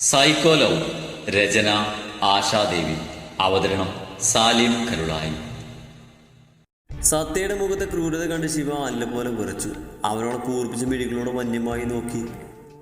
Psycho love രചന ആശാദേവി അവതരണം സാലിം കരുളായി. സത്യയുടെ മുഖത്തെ ക്രൂരത കണ്ട് ശിവ അല്ലപോലെ കുറച്ചു അവനോട് കൂർപ്പിച്ച മിഴികളോട് വന്യമായി നോക്കി.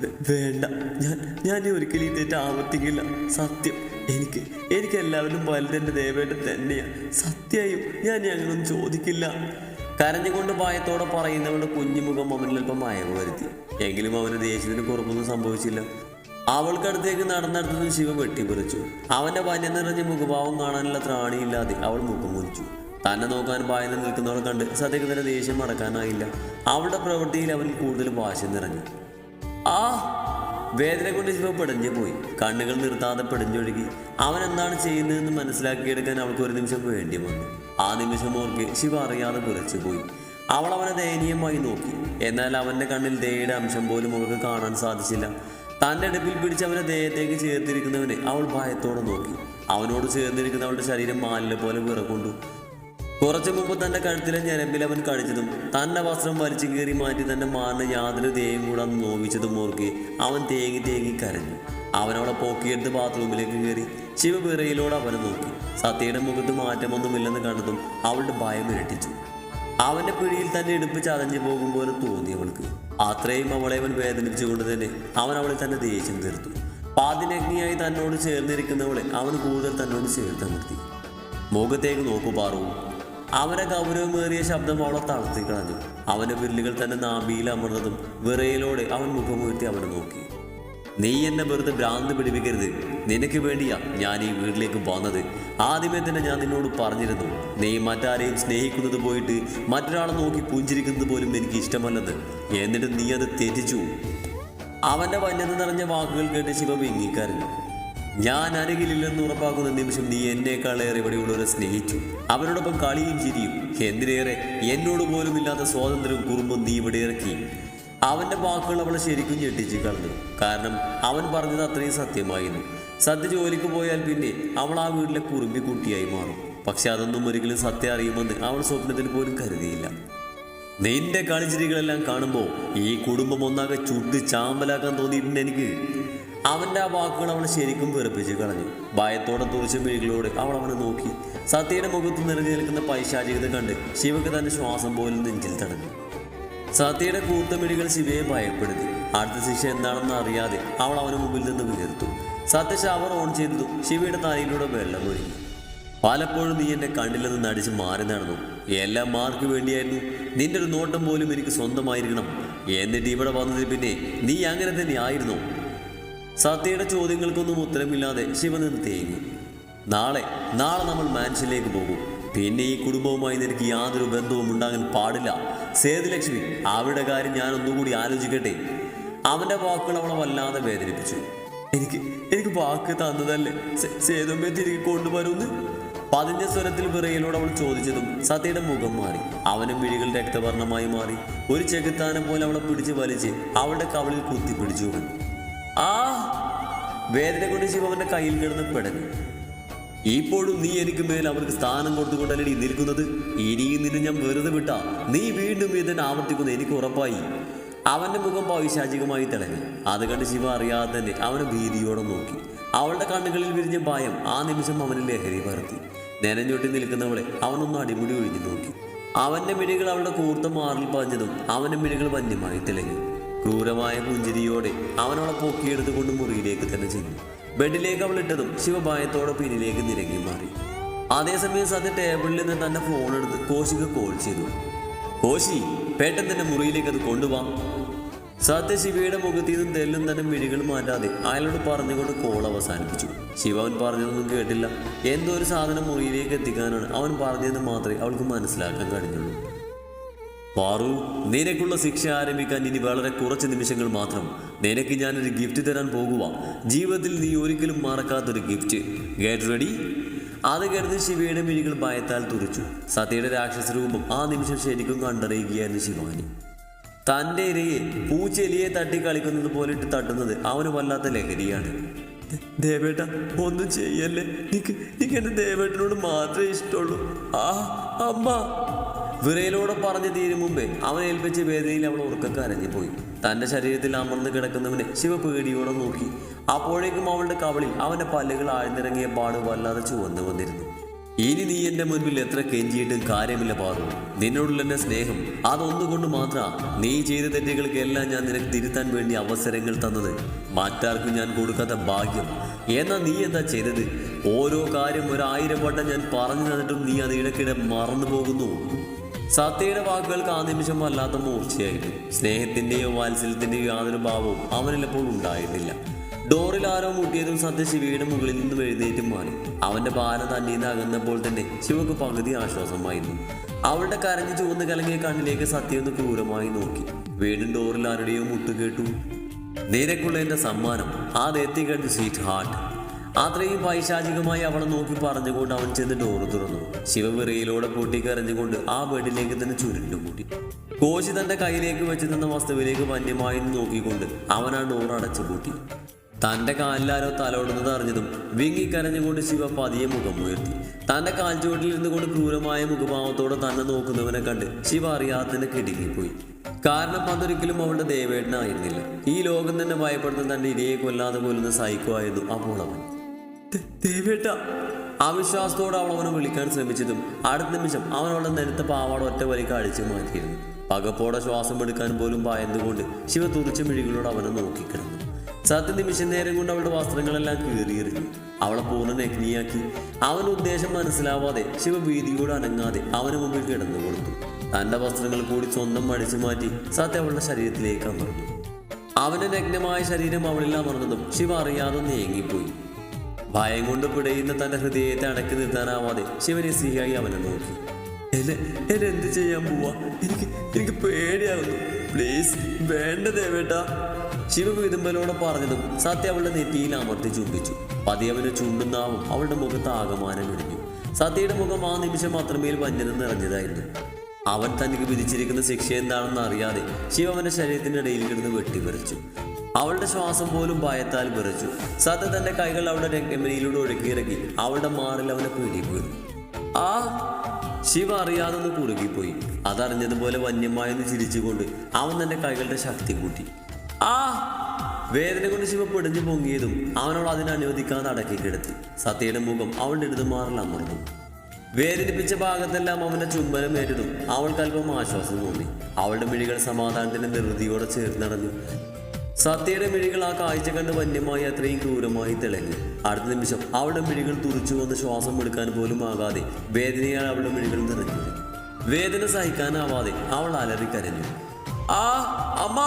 "വേ- വേണ്ട ഞാൻ ഞാൻ ഒരിക്കലും ഈ തെറ്റ് ആവർത്തിക്കില്ല. സത്യം എനിക്ക് എനിക്ക് എല്ലാവരും വലുതെന്റെ ദേവേട്ടൻ തന്നെയാണ് സത്യമായും ഞാൻ ഞങ്ങളൊന്നും ചോദിക്കില്ല. കരഞ്ഞുകൊണ്ട് ഭയത്തോടെ പറയുന്നവരുടെ കുഞ്ഞുമുഖം അവനിൽ അല്പം മയവ് വരുത്തി എങ്കിലും അവന് ദേഷ്യത്തിന് കുറവൊന്നും സംഭവിച്ചില്ല. അവൾക്കടുത്തേക്ക് നടന്നെടുത്തതും ശിവ വെട്ടിപ്പറിച്ചു അവന്റെ വന്യ നിറഞ്ഞ മുഖഭാവം കാണാനുള്ള ത്രാണിയില്ലാതെ അവൾ മുഖം മുറിച്ചു. തന്നെ നോക്കാൻ ഭയന്ന് നിൽക്കുന്നവളെ കണ്ട് സത്യക്ക് തന്നെ ദേഷ്യം മറക്കാനായില്ല. അവളുടെ പ്രവൃത്തിയിൽ അവൻ കൂടുതൽ വാശി നിറഞ്ഞു. ആ വേദന കൊണ്ട് ശിവ പെടഞ്ഞു പോയി. കണ്ണുകൾ നിർത്താതെ പെടഞ്ഞൊഴുകി. അവൻ എന്താണ് ചെയ്യുന്നതെന്ന് മനസ്സിലാക്കിയെടുക്കാൻ അവൾക്ക് ഒരു നിമിഷം വേണ്ടി വന്നു. ആ നിമിഷം ഓർക്കെ ശിവ അറിയാതെ പുലച്ചു പോയി. അവൾ അവനെ ദയനീയമായി നോക്കി. എന്നാൽ അവന്റെ കണ്ണിൽ ദയയുടെ അംശം പോലും അവൾക്ക് കാണാൻ സാധിച്ചില്ല. തന്റെ അടുപ്പിൽ പിടിച്ച് അവനെ ദേഹത്തേക്ക് ചേർത്തിരിക്കുന്നവനെ അവൾ ഭയത്തോടെ നോക്കി. അവനോട് ചേർന്നിരിക്കുന്ന അവളുടെ ശരീരം മാലിനെ പോലെ വിറകൊണ്ടു. കുറച്ചു മുമ്പ് തന്റെ കഴുത്തിലെ ഞരമ്പിൽ അവൻ കടിച്ചതും തന്റെ വസ്ത്രം വലിച്ചു കീറി മാറ്റി തന്റെ മാറിന് യാതൊരു ദേവിയും കൂടെ നോവിച്ചതും ഓർക്കി അവൻ തേങ്ങി തേങ്ങി കരഞ്ഞു. അവനവളെ പോക്കിയെടുത്ത് ബാത്റൂമിലേക്ക് കയറി ശിവപിറയിലൂടെ അവനെ നോക്കി. സത്യയുടെ മുഖത്ത് മാറ്റമൊന്നുമില്ലെന്ന് കണ്ടതും അവളുടെ ഭയം ഇരട്ടിച്ചു. അവന്റെ പിടിയിൽ തന്നെ ഇടുപ്പ് ചതഞ്ഞു പോകും പോലെ തോന്നി അവൾക്ക്. അത്രയും അവളെ അവൻ വേദനിപ്പിച്ചുകൊണ്ട് തന്നെ അവൻ അവളെ തന്നെ ദേഷ്യം തീർത്തു. പാതിനഗ്നിയായി തന്നോട് ചേർന്നിരിക്കുന്നവളെ അവൻ കൂടുതൽ തന്നോട് ചേർത്ത് നിർത്തി. മുഖത്തേക്ക് നോക്കു പാറു. അവനെ ഗൗരവമേറിയ ശബ്ദം അവളെ തളർത്തി കളഞ്ഞു. അവന്റെ വിരലുകൾ തന്നെ നാഭിയിൽ അമർന്നതും വിറയിലോടെ അവൻ മുഖമുയർത്തി അവനെ നോക്കി. നീ എന്നെ വെറുതെ ഭ്രാന്ത് പിടിപ്പിക്കരുത്. നിനക്ക് വേണ്ടിയാ ഞാൻ ഈ വീട്ടിലേക്ക് വന്നത്. ആദ്യമേ തന്നെ ഞാൻ നിന്നോട് പറഞ്ഞിരുന്നു നീ മറ്റാരെയും സ്നേഹിക്കുന്നത് പോയിട്ട് മറ്റൊരാളെ നോക്കി പുഞ്ചിരിക്കുന്നത് പോലും എനിക്ക് ഇഷ്ടമല്ലത് എന്നിട്ട് നീ അത് തെറ്റിച്ചു അവന്റെ വന്യത നിറഞ്ഞ വാക്കുകൾ കേട്ട് ശിവ വിങ്ങിക്കരഞ്ഞു. ഞാൻ അരികിലില്ലെന്ന് ഉറപ്പാക്കുന്ന നിമിഷം നീ എന്നേക്കാളേറെ ഇവിടെയുള്ളവരെ സ്നേഹിച്ചു. അവരോടൊപ്പം കളിയും ചിരിയും. എന്തിനേറെ? എന്നോട് പോലും ഇല്ലാത്ത സ്വാതന്ത്ര്യം കുറുമ്പും നീ ഇവിടെ ഇറക്കി. അവന്റെ വാക്കുകൾ അവളെ ശരിക്കും ഞെട്ടിച്ച് കളഞ്ഞു കാരണം അവൻ പറഞ്ഞത് അത്രയും സത്യമായിരുന്നു. സദ്യ ജോലിക്ക് പോയാൽ പിന്നെ അവൾ ആ വീട്ടിലെ കുറുമ്പി കുട്ടിയായി മാറും. പക്ഷെ അതൊന്നും ഒരിക്കലും സത്യം അറിയുമെന്ന് അവൾ സ്വപ്നത്തിൽ പോലും കരുതിയില്ല. നിന്റെ കളിച്ചിരികളെല്ലാം കാണുമ്പോൾ ഈ കുടുംബം ഒന്നാകെ ചുട്ട് ചാമ്പലാക്കാൻ തോന്നിയിട്ടുണ്ട് എനിക്ക്. അവന്റെ ആ വാക്കുകൾ അവൾ ശരിക്കും വെറുപ്പിച്ച് കളഞ്ഞു. ഭയത്തോടെ തുറച്ച മിഴികളോട് അവൾ അവനെ നോക്കി. സത്യയുടെ മുഖത്ത് നിറഞ്ഞു നിൽക്കുന്ന പൈശാചികത കണ്ട് ശിവക്ക് തന്റെ ശ്വാസം പോലും നെഞ്ചിൽ തടഞ്ഞു. സത്യയുടെ കൂത്തമിഴികൾ ശിവയെ ഭയപ്പെടുത്തി. അടുത്ത ശിക്ഷ എന്താണെന്ന് അറിയാതെ അവൾ അവന് മുമ്പിൽ നിന്ന് വീർത്തു സത്യ ഷവർ ഓൺ ചെയ്തു ശിവയുടെ തലയിലൂടെ വെള്ളം ഒഴുകി. പലപ്പോഴും നീ എന്നെ കണ്ണിൽ നിന്ന് അടിച്ച് മാറി നടന്നു. എല്ലാം മാർക്ക് വേണ്ടിയായിരുന്നു. നിന്റെ ഒരു നോട്ടം പോലും എനിക്ക് സ്വന്തമായിരിക്കണം. എന്നിട്ട് ഇവിടെ വന്നതിന് പിന്നെ നീ അങ്ങനെ തന്നെ ആയിരുന്നു സത്യയുടെ ചോദ്യങ്ങൾക്കൊന്നും ഉത്തരമില്ലാതെ ശിവ നിന്ന് തേങ്ങി. നാളെ നാളെ നമ്മൾ മാൻഷനിലേക്ക് പോകും. പിന്നെ ഈ കുടുംബവുമായി നിനക്ക് യാതൊരു ബന്ധവും ഉണ്ടാകാൻ പാടില്ല. സേതുലക്ഷ്മി അവരുടെ കാര്യം ഞാൻ ഒന്നുകൂടി ആലോചിക്കട്ടെ. അവന്റെ വാക്കുകൾ അവളെ വല്ലാതെ വേദനിപ്പിച്ചു. എനിക്ക് എനിക്ക് വാക്ക് തന്നതല്ലേ? സേതുമ്മയെ തിരികെ കൊണ്ടുവരുന്നു? പതിഞ്ഞ സ്വരത്തിൽ വിറയിലൂടെ അവൾ ചോദിച്ചതും സത്യയുടെ മുഖം മാറി. അവനും വിഴികൾ രക്തവർണമായി മാറി. ഒരു ചെകുത്താനം പോലെ അവളെ പിടിച്ച് വലിച്ച് അവളുടെ കവളിൽ കുത്തി പിടിച്ചു. ആ വേദന കൊണ്ട് ശിവന്റെ കയ്യിൽ കിടന്ന് പിടഞ്ഞു. ഇപ്പോഴും നീ എനിക്ക് മേൽ അവർക്ക് സ്ഥാനം കൊടുത്തുകൊണ്ടല്ലേ നിൽക്കുന്നത്? ഇനിയും നിന്നെ ഞാൻ വെറുതെ വിട്ട. നീ വീണ്ടും ഇതിനെ ആവർത്തിക്കുന്നു. എനിക്ക് ഉറപ്പായി. അവന്റെ മുഖം പൈശാചികമായി തിളങ്ങി. അത് കണ്ട് ശിവ അറിയാതെ തന്നെ അവനെ ഭീതിയോടെ നോക്കി. അവളുടെ കണ്ണുകളിൽ വിരിഞ്ഞ ഭയം ആ നിമിഷം അവന് ലഹരി പകർത്തി നനഞ്ഞൊട്ടി നിൽക്കുന്നവളെ അവനൊന്ന് അടിമുടി ഒഴിഞ്ഞു നോക്കി. അവന്റെ മിഴികൾ അവളുടെ കൂർത്ത മാറിൽ പാഞ്ഞതും അവന്റെ മിഴികൾ വന്യമായി തിളങ്ങി. ക്രൂരമായ പുഞ്ചിരിയോടെ അവനവളെ പൊക്കിയെടുത്തുകൊണ്ട് മുറിയിലേക്ക് തന്നെ ചെന്നു. ബെഡിലേക്ക് അവൾ ഇട്ടതും ശിവഭയത്തോടെ പിന്നിലേക്ക് നിരങ്ങി മാറി. അതേസമയം സത്യ ടേബിളിൽ നിന്ന് തന്റെ ഫോൺ എടുത്ത് കോശിക്ക് കോൾ ചെയ്തു. കോശി പെട്ടെന്ന് മുറിയിലേക്ക് അത് കൊണ്ടുപോവാം സത്യ ശിവയുടെ മുഖത്തിൽ നിന്നും തെല്ലും തന്നെ മിഴികൾ മാറ്റാതെ അയാളോട് പറഞ്ഞുകൊണ്ട് കോൾ അവസാനിപ്പിച്ചു. ശിവ അവൻ പറഞ്ഞതൊന്നും കേട്ടില്ല. എന്തോ ഒരു സാധനം മുറിയിലേക്ക് എത്തിക്കാനാണ് അവൻ പറഞ്ഞതെന്ന് മാത്രമേ അവൾക്ക് മനസ്സിലാക്കാൻ കഴിഞ്ഞുള്ളൂ. പാറു നിനക്കുള്ള ശിക്ഷ ആരംഭിക്കാൻ ഇനി വളരെ കുറച്ച് നിമിഷങ്ങൾ മാത്രം. നിനക്ക് ഞാനൊരു ഗിഫ്റ്റ് തരാൻ പോകുക ജീവിതത്തിൽ നീ ഒരിക്കലും മറക്കാത്തൊരു ഗിഫ്റ്റ് ഗെറ്റ് റെഡി അത് കരുതി ശിവയുടെ മിഴികൾ ഭയത്താൽ തുറിച്ചു. സത്യയുടെ രാക്ഷസ രൂപം ആ നിമിഷം ശരിക്കും കണ്ടറിയുകയായിരുന്നു ശിവാനി. തന്റെ ഇരയെ പൂച്ചെലിയെ തട്ടി കളിക്കുന്നത് പോലെ ഇട്ട് തട്ടുന്നത് അവന് വല്ലാത്ത ലഹരിയാണ്. ദേവേട്ട ഒന്നും ചെയ്യല്ലേ? നിക്ക് നിക്ക് എന്റെ ദേവേട്ടനോട് മാത്രമേ ഇഷ്ടമുള്ളൂ. ആ അമ്മ. വിറയിലൂടെ പറഞ്ഞു തീരും മുമ്പേ അവൻ ഏൽപ്പിച്ച വേദനയിൽ അവൾ ഉറക്കം കരഞ്ഞു പോയി തന്റെ ശരീരത്തിൽ അമർന്ന് കിടക്കുന്നവനെ ശിവ പേടിയോടെ നോക്കി. അപ്പോഴേക്കും അവളുടെ കവളിൽ അവന്റെ പല്ലുകൾ ആഴ്ന്നിറങ്ങിയ പാട് വല്ലാതെ ചുവന്നു വന്നിരുന്നു. ഇനി നീ എന്റെ മുൻപിൽ എത്ര കെഞ്ചിയിട്ടും കാര്യമില്ല പാറു. നിന്നോടുള്ള എന്റെ സ്നേഹം അതൊന്നുകൊണ്ട് മാത്രം നീ ചെയ്ത തെറ്റുകൾക്കെല്ലാം ഞാൻ നിനക്ക് തിരുത്താൻ വേണ്ടി അവസരങ്ങൾ തന്നത്. മറ്റാർക്കും ഞാൻ കൊടുക്കാത്ത ഭാഗ്യം. എന്നാ നീ എന്താ ചെയ്തത്? ഓരോ കാര്യം ഒരായിരം വട്ടം ഞാൻ പറഞ്ഞു തന്നിട്ടും നീ അത് ഇടയ്ക്കിടെ മറന്നു പോകുന്നു സത്യയുടെ വാക്കുകൾക്ക് ആ നിമിഷം വല്ലാത്ത മൂർച്ചയായിരുന്നു. സ്നേഹത്തിന്റെയോ വാത്സല്യത്തിന്റെയോ യാതൊരു ഭാവവും അവനിലപ്പോൾ ഉണ്ടായിരുന്നില്ല. ഡോറിൽ ആരോ മുട്ടിയതും സത്യ ശിവയുടെ മുകളിൽ നിന്ന് എഴുന്നേറ്റ് മാറി. അവന്റെ ഭാരം തന്നിൽ നിന്ന് അകന്നപ്പോൾ തന്നെ ശിവക്ക് പകുതി ആശ്വാസമായിരുന്നു. അവളുടെ കരഞ്ഞു ചുവന്ന് കലങ്ങിയ കണ്ണിലേക്ക് സത്യ ഒന്ന് ക്രൂരമായി നോക്കി. വീണ്ടും ഡോറിൽ ആരുടെയോ മുട്ട് കേട്ടു. നിനക്കുള്ള എന്റെ സമ്മാനം. ആ ദേത്തി കണ്ട് സ്വീറ്റ് ഹാർട്ട്. അത്രയും പൈശാചികമായി അവളെ നോക്കി പറഞ്ഞുകൊണ്ട് അവൻ ചെന്ന് ഡോറ് തുറന്നു. ശിവവിറയിലൂടെ പൊട്ടിക്കരഞ്ഞുകൊണ്ട് ആ ബെഡിലേക്ക് തന്നെ ചുരുണ്ടു കൂട്ടി. കോശി തന്റെ കയ്യിലേക്ക് വെച്ച് നിന്ന വസ്തുവിലേക്ക് വന്യമായി നോക്കിക്കൊണ്ട് അവൻ ആ ഡോർ അടച്ചു കൂട്ടി തന്റെ കാലിലാരോ തലോടുന്നത് അറിഞ്ഞതും വിങ്ങിക്കരഞ്ഞുകൊണ്ട് ശിവ പതിയെ മുഖം ഉയർത്തി. തന്റെ കാൽച്ചുവട്ടിൽ ഇരുന്നു കൊണ്ട് ക്രൂരമായ മുഖഭാവത്തോടെ തന്നെ നോക്കുന്നവനെ കണ്ട് ശിവ അറിയാത്തതിന് കിടുങ്ങിപ്പോയി. കാരണം അതൊരിക്കലും അവളുടെ ദേവേട്ടനായിരുന്നില്ല. ഈ ലോകം തന്നെ ഭയപ്പെടുന്ന തന്റെ ഇരയെ കൊല്ലാതെ കൊല്ലുന്ന സൈക്കോ ആയിരുന്നു അപ്പോൾ അവൻ. ദേവേട്ട അവിശ്വാസത്തോടെ അവൾ അവനെ വിളിക്കാൻ ശ്രമിച്ചതും അടുത്ത നിമിഷം അവൻ അവളുടെ പാവാട് ഒറ്റ വലിക്ക് അടിച്ചു മാറ്റിയിരുന്നു. പകപ്പോടെ ശ്വാസം എടുക്കാൻ പോലും പായന്നുകൊണ്ട് ശിവ തുറച്ച മിഴികളോട് അവനെ നോക്കിക്കിടന്നു. സത്യ നിമിഷം നേരം കൊണ്ട് അവളുടെ വസ്ത്രങ്ങളെല്ലാം കീറിയെറിഞ്ഞു. അവളെ പൂർണ നഗ്നിയാക്കി. അവൻ ഉദ്ദേശം മനസ്സിലാവാതെ ശിവ ഭീതിയോട് അനങ്ങാതെ അവന് മുമ്പിൽ കിടന്നു കൊടുത്തു. തന്റെ വസ്ത്രങ്ങൾ കൂടി സ്വന്തം അടിച്ചു മാറ്റി സത്യ അവളുടെ ശരീരത്തിലേക്ക് അമർന്നു. അവന്റെ നഗ്നമായ ശരീരം അവളിൽ അമർന്നതും ശിവ അറിയാതെ നീങ്ങിപ്പോയി. ഭയം കൊണ്ട് പിടയുന്ന തന്റെ ഹൃദയത്തെ അടക്കി നിർത്താനാവാതെ ശിവനെ സിഹായി അവനെ നോക്കി. എന്നെ എന്ത് ചെയ്യാൻ പോവാ? എനിക്ക് എനിക്ക് പേടിയാകുന്നു പ്ലീസ് വേണ്ടതേ ദേവേട്ട. ശിവ വിതുമ്പലോടെ പറഞ്ഞതും സത്യ അവളുടെ നെറ്റിയിൽ അമർത്തി ചുംബിച്ചു. പതി അവനെ ചുണ്ടുന്നാവും അവളുടെ മുഖത്ത് ആകമാനം ഇടിഞ്ഞു. സത്യയുടെ മുഖം ആ നിമിഷം മാത്രമേ വന്യത നിറഞ്ഞതായിരുന്നു. അവൻ തനിക്ക് വിധിച്ചിരിക്കുന്ന ശിക്ഷ എന്താണെന്ന് അറിയാതെ ശിവ അവന്റെ ഇടയിൽ കിടന്ന് വെട്ടിവരച്ചു അവളുടെ ശ്വാസം പോലും ഭയത്താൽ വിറച്ചു. സത്യ തന്റെ കൈകൾ അവളുടെ രംഗമനിയിലൂടെ ഒഴുക്കിയിറക്കി. അവളുടെ മാറിൽ അവനെ പിടിപോയിരുന്നു ആ ശിവ അറിയാതെ ഒന്ന് കുറുകിപ്പോയി. അതറിഞ്ഞതുപോലെ വന്യമായൊന്ന് ചിരിച്ചുകൊണ്ട് അവൻ തന്റെ കൈകളുടെ ശക്തി കൂട്ടി. ആ വേദന കൊണ്ട് ശിവ പിടിഞ്ഞു പൊങ്ങിയതും അവനോട് അതിനെ അനുവദിക്കാതെ അടക്കി കിടത്തി. സത്യയുടെ മുഖം അവളുടെ ഇടതുമാറിൽ അമർന്നു. വേദനിപ്പിച്ച ഭാഗത്തെല്ലാം അവന്റെ ചുംബനം ഏറ്റതും അവൾക്ക് അല്പം ആശ്വാസം തോന്നി. അവളുടെ മിഴികൾ സമാധാനത്തിന്റെ നിർവൃതിയോടെ ചേർന്നടഞ്ഞു. സത്യയുടെ മിഴികൾ ആ കാഴ്ച കണ്ട് വന്യമായി അത്രയും ക്രൂരമായി തിളങ്ങി. അടുത്ത നിമിഷം അവളുടെ മിഴികൾ തുറച്ചു വന്ന് ശ്വാസം എടുക്കാൻ പോലും ആകാതെ വേദനയാൽ അവളുടെ മിഴികൾ നിറഞ്ഞു വേദന സഹിക്കാനാവാതെ അവൾ അലറി കരഞ്ഞു. ആ അമ്മ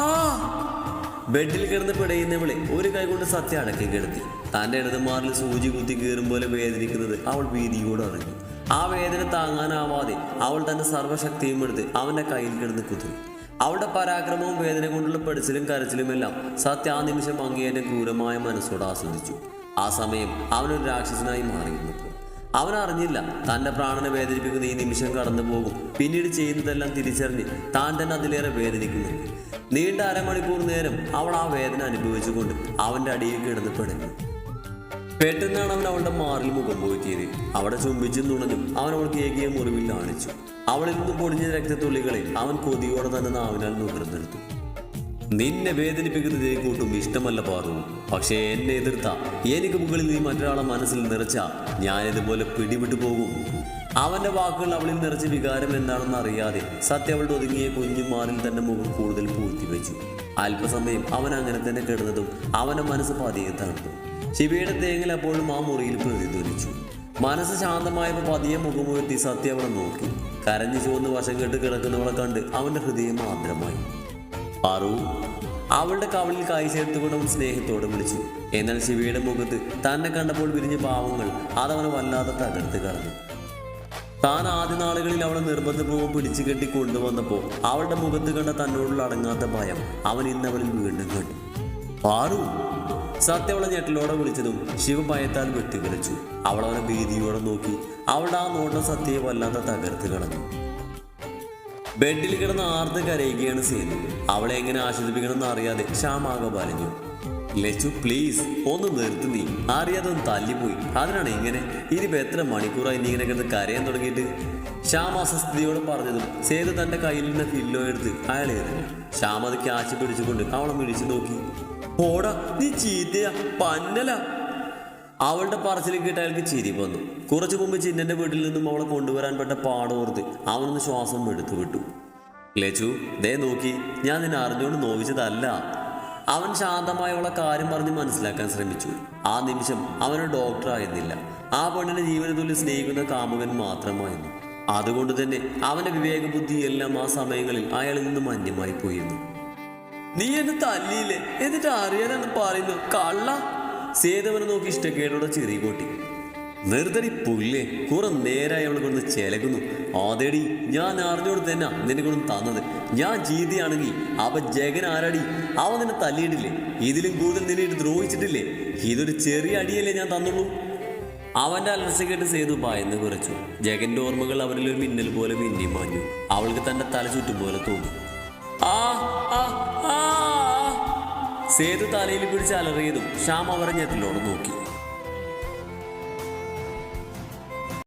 ആ. ബെഡിൽ കിടന്ന് പിടയുന്നവളെ ഒരു കൈകൊണ്ട് സത്യ അടക്കി കിടത്തി. തന്റെ ഇടതുമാറിൽ സൂചി കുത്തി കീറും പോലെ വേദനിക്കുന്നത് അവൾ ഭീതിയോട് അറിഞ്ഞു. ആ വേദന താങ്ങാനാവാതെ അവൾ തന്റെ സർവശക്തിയും എടുത്ത് അവന്റെ കയ്യിൽ കിടന്ന് കുത്തി അവളുടെ പരാക്രമവും വേദന കൊണ്ടുള്ള പെടിച്ചിലും കരച്ചിലുമെല്ലാം സത്യ ആ നിമിഷം അങ്ങേയന്റെ ക്രൂരമായ മനസ്സോട് ആസ്വദിച്ചു. ആ സമയം അവനൊരു രാക്ഷസനായി മാറിയിരുന്നു അവൻ അറിഞ്ഞില്ല തന്റെ പ്രാണനെ വേദനിപ്പിക്കുന്ന ഈ നിമിഷം കടന്നു പോകും. പിന്നീട് ചെയ്യുന്നതെല്ലാം തിരിച്ചറിഞ്ഞ് താൻ തന്നെ അതിലേറെ വേദനിക്കുന്നു. നീണ്ട അരമണിക്കൂർ നേരം അവൾ ആ വേദന അനുഭവിച്ചുകൊണ്ട് അവന്റെ അടിയിൽ കിടന്ന് പിടഞ്ഞു. പെട്ടെന്നാണ് അവൻ അവളുടെ മാറിൽ മുഖം പോയിത്തിയത് അവിടെ ചുംബിച്ചും നുണഞ്ഞും അവൻ അവൾക്ക് ഏകിയ മുറിവിൽ കാണിച്ചു. അവളിൽ നിന്ന് പൊടിഞ്ഞ രക്തത്തുള്ളികളെ അവൻ കൊതിയോടെ തന്നെ നാവിനാൽ നുകർന്നെടുത്തു. നിന്നെ വേദനിപ്പിക്കുന്നത് എനിക്കൂട്ടും ഇഷ്ടമല്ല പാറു. പക്ഷേ എന്നെ എതിർത്ത. എനിക്ക് മുകളിൽ നീ മറ്റൊരാളെ മനസ്സിൽ നിറച്ച ഞാൻ ഇതുപോലെ പിടിവിട്ടു പോകും. അവന്റെ വാക്കുകൾ അവളിൽ നിറച്ച വികാരം എന്താണെന്ന് അറിയാതെ സത്യ അവളുടെ ഒതുങ്ങിയ കുഞ്ഞുമാറിൽ തന്റെ മുഖം കൂടുതൽ പൂഴ്ത്തി വെച്ചു അല്പസമയം അവൻ അങ്ങനെ തന്നെ കിടന്നതും അവന്റെ മനസ്സ് പതിയെ തണുത്തു ശിവയുടെ തേങ്ങൽ അപ്പോഴും ആ മുറിയിൽ പ്രതിധ്വനിച്ചു. മനസ്സ് ശാന്തമായപ്പോൾ പതിയെ മുഖമുയർത്തി സത്യ അവളെ നോക്കി. കരഞ്ഞു ചുവന്ന് വശം കെട്ട് കിടക്കുന്നവളെ കണ്ട് അവന്റെ ഹൃദയം മാത്രമായി പാറു അവളുടെ കവളിൽ കൈ ചേർത്തുകൊണ്ട് അവൻ സ്നേഹത്തോടെ വിളിച്ചു. എന്നാൽ ശിവയുടെ മുഖത്ത് തന്നെ കണ്ടപ്പോൾ വിരിഞ്ഞ പാവങ്ങൾ അതവനെ വല്ലാതെ തകർത്ത് കളഞ്ഞു. താൻ ആദ്യ നാളുകളിൽ അവളെ നിർബന്ധപൂർവം പിടിച്ചു കെട്ടി കൊണ്ടുവന്നപ്പോൾ അവളുടെ മുഖത്ത് കണ്ട തന്നോടുള്ള അടങ്ങാത്ത ഭയം അവൻ ഇന്ന് അവളിൽ വീണ്ടും കണ്ടു. പാറു സത്യ അവളെ ഞെട്ടലോടെ വിളിച്ചതും ശിവ ഭയത്താൽ വെട്ടിക്കളിച്ചു അവൾ അവനെ ഭീതിയോടെ നോക്കി അവളുടെ ആ നോട്ടം സത്യയെ വല്ലാതെ തകർത്ത് കളഞ്ഞു. ബെഡിൽ കിടന്ന് ആർത്ത് കരയുകയാണ് സേതു. അവളെ എങ്ങനെ ആശ്വസിപ്പിക്കണമെന്ന് അറിയാതെ ശ്യാമാകെ വലഞ്ഞു. ലച്ചു പ്ലീസ് ഒന്ന് നിർത്തി നീ. അറിയാതെ തല്ലിപ്പോയി. അതിനാണ് ഇങ്ങനെ ഇനിയിപ്പോൾ എത്ര മണിക്കൂറായി നീ ഇങ്ങനെ കിടന്ന് കരയാൻ തുടങ്ങിയിട്ട്? ശ്യാം അസ്വസ്ഥതയോട് പറഞ്ഞതും സേതു തന്റെ കയ്യിൽ നിന്ന് ഫില്ലോ എടുത്ത് അയാൾ എറിഞ്ഞു. ശ്യാം അത് ക്യാച്ച് പിടിച്ചുകൊണ്ട് അവളെ വിളിച്ചു നോക്കി. ഓടാ നീ ചീത്തയാ പന്നല. അവളുടെ പറച്ചിൽ കേട്ട് അയാൾക്ക് ചിരി വന്നു. കുറച്ചു മുമ്പ് ചിന്നന്റെ വീട്ടിൽ നിന്നും അവളെ കൊണ്ടുവരാൻ പെട്ട പാടോർത്ത് അവനൊന്ന് ശ്വാസം എടുത്തു വിട്ടു ലച്ചു ദേ നോക്കി ഞാൻ നിന്നെ അറിഞ്ഞുകൊണ്ട് നോവിച്ചതല്ല. അവൻ ശാന്തമായുള്ള കാര്യം പറഞ്ഞ് മനസ്സിലാക്കാൻ ശ്രമിച്ചു. ആ നിമിഷം അവനൊരു ഡോക്ടർ ആയിരുന്നില്ല. ആ പെണ്ണിനെ ജീവന തുല്യ സ്നേഹിക്കുന്ന കാമുകൻ മാത്രമായിരുന്നു. അതുകൊണ്ട് തന്നെ അവന്റെ വിവേകബുദ്ധി എല്ലാം ആ സമയങ്ങളിൽ അയാളിൽ നിന്ന് മന്യമായി പോയിരുന്നു. നീ എന്നെ തല്ലിയില്ലേ? എന്നിട്ട് അറിയാനാണ് പറയുന്നു കള്ള? സേതവനെ നോക്കി ഇഷ്ടക്കേടോടെ ചെറിയ കോട്ടി നിർത്തടി പുല്ലേ കുറെ നേരായി അവളെ കൊണ്ട് ചെലകുന്നു. ആതേടി ഞാൻ അറിഞ്ഞോട് തന്നെ നിന്നെ കൊണ്ട് തന്നത്. ഞാൻ ജീതിയാണെങ്കിൽ അവ ജഗൻ ആരാടി? അവ നിന്നെ തല്ലിയിട്ടില്ലേ? ഇതിലും കൂടുതൽ നിന്നെ ദ്രോഹിച്ചിട്ടില്ലേ? ഇതൊരു ചെറിയ അടിയല്ലേ ഞാൻ തന്നുള്ളൂ. അവന്റെ അലർച്ച കേട്ട് സേതു ഭയന്ന് കുറച്ചു ജഗന്റെ ഓർമ്മകൾ അവരിൽ ഒരു മിന്നൽ പോലെ മിന്നി മാഞ്ഞു. അവൾക്ക് തന്റെ തല ചുറ്റും പോലെ തോന്നി. സേതു തലയിൽ പിടിച്ച് അലറിയതും ശ്യാം അവരെ ഞെട്ടിലോട് നോക്കി.